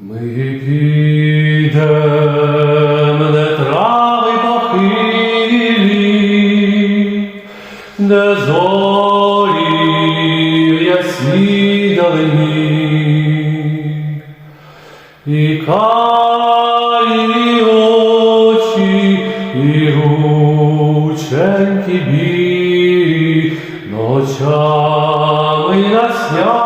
Ми підем, де трави похилі, де зорі в ясній далині, і карі очі, і рученьки білі, ночами насняться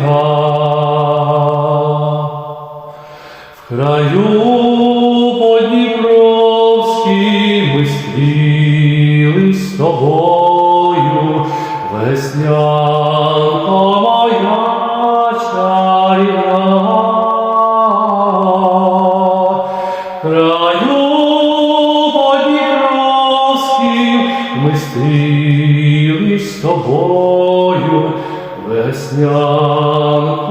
В краю Подніпровській ми стріли з тобою, веснянко моя. Краю Подніпровській ми стріли з тобою, чарівна.